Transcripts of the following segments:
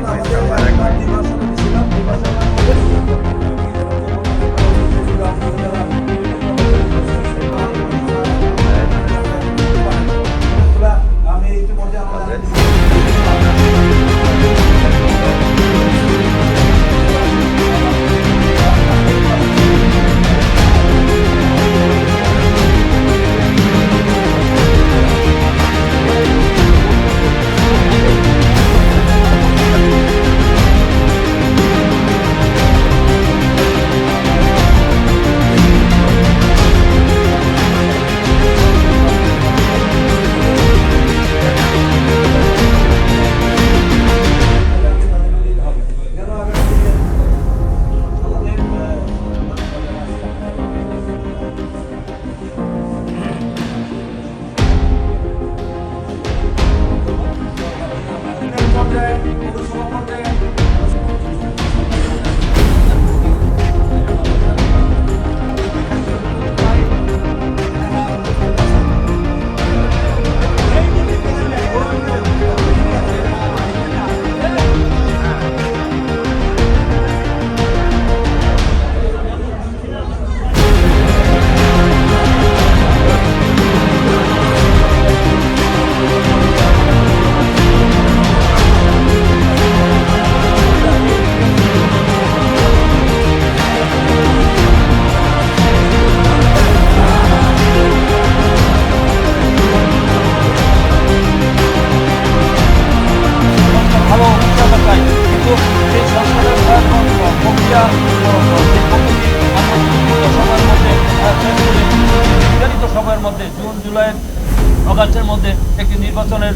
এক মিনিট এক মিনিট মাসের মধ্যে, জুন জুলাই অগাস্টের মধ্যে একটি নির্বাচনের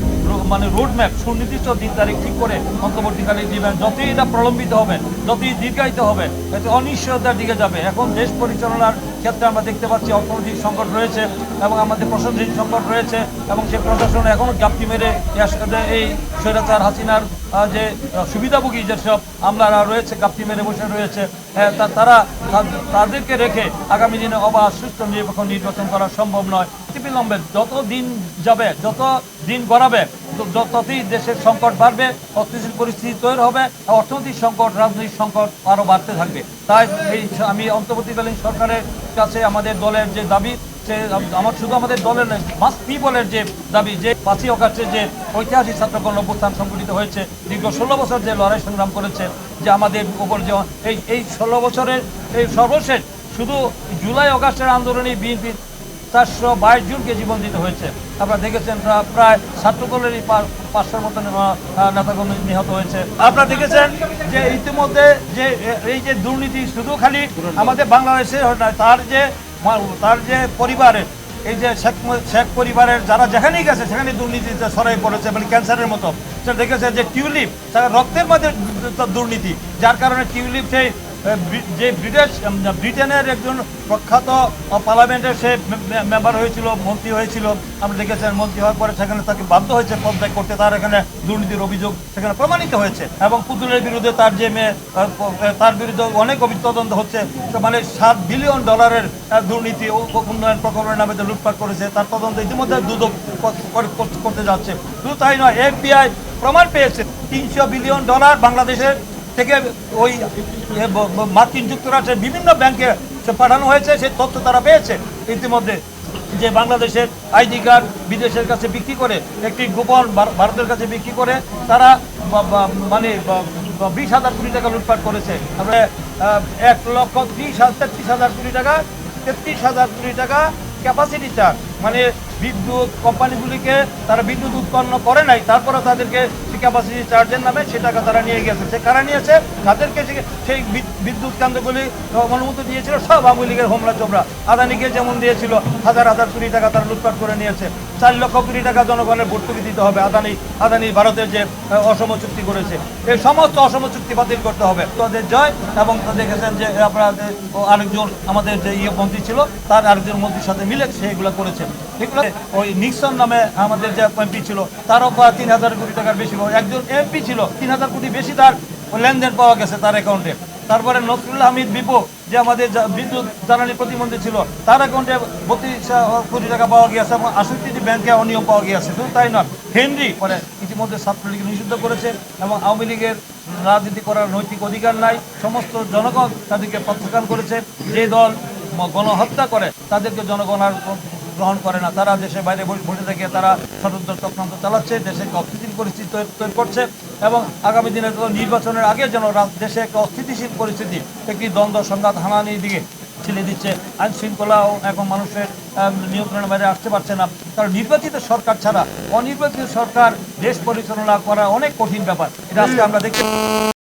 মানে রোডম্যাপ সুনির্দিষ্ট দিন তারিখ ঠিক করে অন্তর্বর্তীকালে দিবেন। যতই এটা প্রলম্বিত হবে যতই দীর্ঘায়িত হবে এতে অনিশ্চয়তার দিকে যাবে। এখন দেশ পরিচালনার ক্ষেত্রে আমরা দেখতে পাচ্ছি অর্থনৈতিক সংকট রয়েছে এবং আমাদের প্রশাসনিক সংকট রয়েছে এবং সেই প্রশাসন এখনও গাপটি মেরে এই স্বৈরাচার হাসিনার যে সুবিধাভোগী যেসব আমলারা রয়েছে গাপটি মেরে বসে রয়েছে তা- তারা তাদেরকে রেখে আগামী দিনে অবাধ সুস্থ নিরপেক্ষ নির্বাচন করা সম্ভব নয়। অতিবিলম্বে যত দিন যাবে, যত দিন গড়াবে তো- য- দেশের সংকট বাড়বে অস্থিতিশীল পরিস্থিতি তৈরি হবে অর্থনৈতিক সংকট, রাজনৈতিক সংকট আরও বাড়তে থাকবে। তাই এই আমি অন্তর্বর্তীকালীন সরকারের কাছে আমাদের দলের যে দাবি, সে আমার শুধু আমাদের দলের মাস পিপলের যে দাবি, যে পাঁচই অগাস্টের যে ঐতিহাসিক ছাত্রগণ অভ্যুত্থান সংগঠিত হয়েছে, দীর্ঘ ষোলো বছর যে লড়াই সংগ্রাম করেছে, যে আমাদের উপর যে এই এই ষোলো বছরের, এই সর্বশেষ, শুধু জুলাই, অগাস্টের আন্দোলনে বিএনপি চারশো বাইশ জনকে জীবন দিতে হয়েছে। আপনারা দেখেছেন, প্রা- প্রায় ছাত্রদলেরই পা- পাঁচশোর মতো নেতাগণ নিহত হয়েছে। আপনারা দেখেছেন যে ইতিমধ্যে যে এই যে দুর্নীতি শুধু খালি আমাদের বাংলাদেশে তার যে তার যে পরিবারের এই যে শেখ শেখ পরিবারের যারা যেখানেই গেছে, সেখানে দুর্নীতিতে ছড়াই পড়েছে মানে ক্যান্সারের মতো। সেটা দেখেছে যে টিউলিপ, তার রক্তের মধ্যে দুর্নীতি, যার কারণে টিউলিপ সেই যে ব্রিটিশ ব্রিটেনের একজন প্রখ্যাত পার্লামেন্টের সে মেম্বার হয়েছিল, মন্ত্রী হয়েছিল। আমরা দেখেছেন, মন্ত্রী হওয়ার পরে সেখানে তাকে বাধ্য হয়েছে পদত্যাগ করতে। তার এখানে দুর্নীতির অভিযোগ সেখানে প্রমাণিত হয়েছে এবং পুতুলের বিরুদ্ধে তার যে মেয়ে তার বিরুদ্ধে অনেক তদন্ত হচ্ছে। মানে সাত বিলিয়ন ডলারের দুর্নীতি উন্নয়ন প্রকল্পের নামে লুটপাট করেছে, তার তদন্ত ইতিমধ্যে দুদক করতে যাচ্ছে। শুধু তাই নয়, এফবিআই প্রমাণ পেয়েছে, তিনশো বিলিয়ন ডলার বাংলাদেশের থেকে ওই মার্কিন যুক্তরাষ্ট্রের বিভিন্ন ব্যাংকে পাঠানো হয়েছে, সেই তথ্য তারা পেয়েছে। ইতিমধ্যে যে বাংলাদেশের আইডি কার্ড বিদেশের কাছে বিক্রি করে, একটি গোপন ভারতের কাছে বিক্রি করে, তারা মানে বিশ হাজার কোটি টাকা লুটপাট করেছে। তারপরে এক লক্ষ ত্রিশ তেত্রিশ হাজার কোটি টাকা, তেত্রিশ হাজার কোটি টাকা ক্যাপাসিটি চার্জ মানে বিদ্যুৎ কোম্পানিগুলিকে তারা বিদ্যুৎ উৎপন্ন করে নাই তারপরে তাদেরকে ক্যাপাসিটি চার্জের নামে সে টাকা তারা নিয়ে গেছে। সে কারা নিয়েছে, তাদেরকে সেই বিদ্যুৎ কেন্দ্রগুলি অনুমতি দিয়েছিল, সব আওয়ামী লীগের হোমলা চোপড়া। আদানিকে যেমন দিয়েছিল, হাজার হাজার কোটি টাকা তারা লুটপাট করে নিয়েছে। চার লক্ষ কোটি টাকা জনগণের ভর্তুকি দিতে হবে। আদানি আদানি ভারতের যে অসম চুক্তি করেছে। এই সমস্ত অসম চুক্তি বাতিল করতে হবে। তাদের জয় এবং দেখেছেন যে ও আরেকজন আমাদের যে ইয়ে মন্ত্রী ছিল, তার আরেকজন মন্ত্রীর সাথে মিলে সে এগুলো করেছে। এগুলো ওই নিক্সন নামে আমাদের যে এমপি ছিল, তারও তিন হাজার কোটি টাকার বেশি একজন এমপি ছিল, তিন হাজার কোটি বেশি তার লেনদেন পাওয়া গেছে তার অ্যাকাউন্টে তারপরে নসরুল্লাহ হামিদ বিপু, যে আমাদের বিদ্যুৎ জ্বালানি প্রতিমন্ত্রী ছিল, তার অ্যাকাউন্টে বত্রিশ কোটি টাকা পাওয়া গিয়েছে এবং আষট্টিটি ব্যাংকে অনিয়ম পাওয়া গিয়েছে। শুধু তাই নয়, হেনরি পরে ইতিমধ্যে ছাত্রলীগ নিষিদ্ধ করেছে এবং আওয়ামী লীগের রাজনীতি করার নৈতিক অধিকার নাই, সমস্ত জনগণ তাদেরকে প্রত্যাখ্যান করেছে। যে দল গণহত্যা করে, তাদেরকে জনগণ আর গ্রহণ করে না। তারা দেশের বাইরে বসে থেকে তারা ষড়যন্ত্র চক্রান্ত চালাচ্ছে, দেশে একটা অস্থিতিশীল পরিস্থিতি তৈরি করছে এবং আগামী দিনে নির্বাচনের আগে যেন দেশে একটা অস্থিতিশীল পরিস্থিতি, একটি দ্বন্দ্ব, সংঘাত হানানির দিকে ছেলে দিচ্ছে। আইন শৃঙ্খলাও এখন মানুষের নিয়ন্ত্রণের বাইরে আসতে পারছে না। কারণ নির্বাচিত সরকার ছাড়া অনির্বাচিত সরকার দেশ পরিচালনা করা অনেক কঠিন ব্যাপার। এটা আজকে আমরা দেখতে